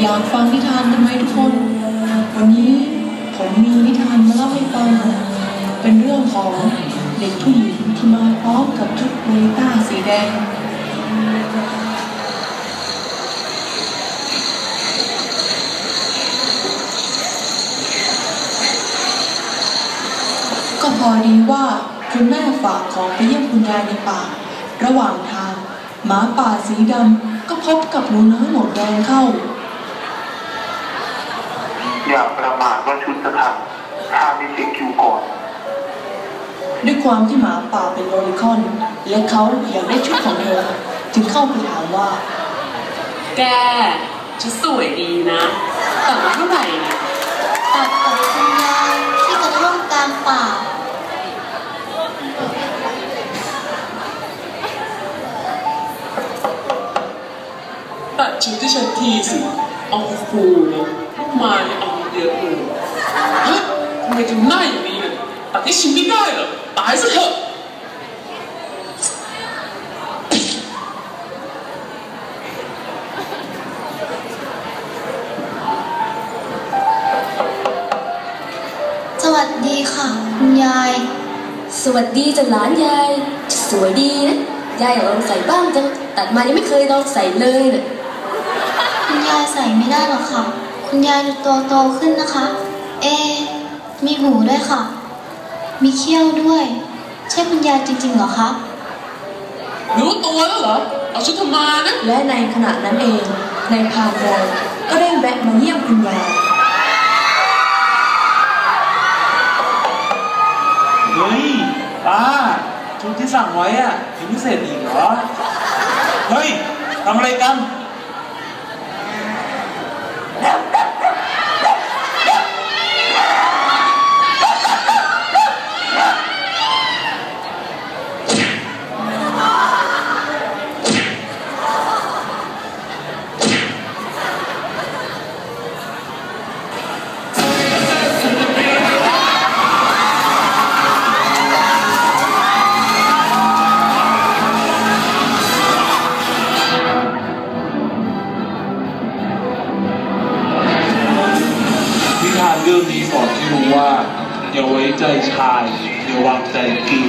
อยากฟังนิทานกันไหมทุกคน วันนี้ผมมีนิทานมาเล่าให้ฟัง เป็นเรื่องของเด็กผู้หญิงที่มาพร้อมกับชุดโบลิต้าสีแดง ก็พอดีว่าคุณแม่ฝากของไปเยี่ยมคุณยายในป่า ระหว่างทาง หมาป่าสีดำก็พบกับหนูน้อยหมวกแดงเข้า อย่าประมาทว่าชุดจะทันถ้าไม่เช็คคิวก่อน ด้วยความที่หมาป่าเป็นโลลิคอน และเขาอยากได้ชุดของเธอจึงเข้าไปถามว่า แกชุดสวยดีนะ แต่ว่าเท่าไหร่นะ ตัดชุดที่ฉันทีสิเอาคูนะลูกไม้เอาเยอะเลยฮะทำไมถึงหน้าอย่างนี้เนี่ยตัดให้ฉันไม่ได้เหรอตายซะเถอะสวัสดีค่ะคุณยาย สวัสดีจ้ะหลานยาย สวยดีนะ ยายอยากลองใส่บ้างจัง ตัดมายังไม่เคยลองใส่เลยนะคุณยายใส่ไม่ได้หรอกค่ะ คุณยายดูตัวโตขึ้นนะคะ เอะมีหูด้วยค่ะ มีเขี้ยวด้วย ใช่คุณยายจริงๆเหรอคะรู้ตัวแล้วเหรอ เอาชุดทำมานะ และในขณะนั้นเองนายพรานบอยก็ได้แวะมาเยี่ยมคุณยายเฮ้ยป้าชุดที่สั่งไว้อะยังไม่เสร็จอีกเหรอ เฮ้ยทำอะไรกันนิ บอกที่รู้ว่า อย่าไว้ใจชาย อย่าวางใจกี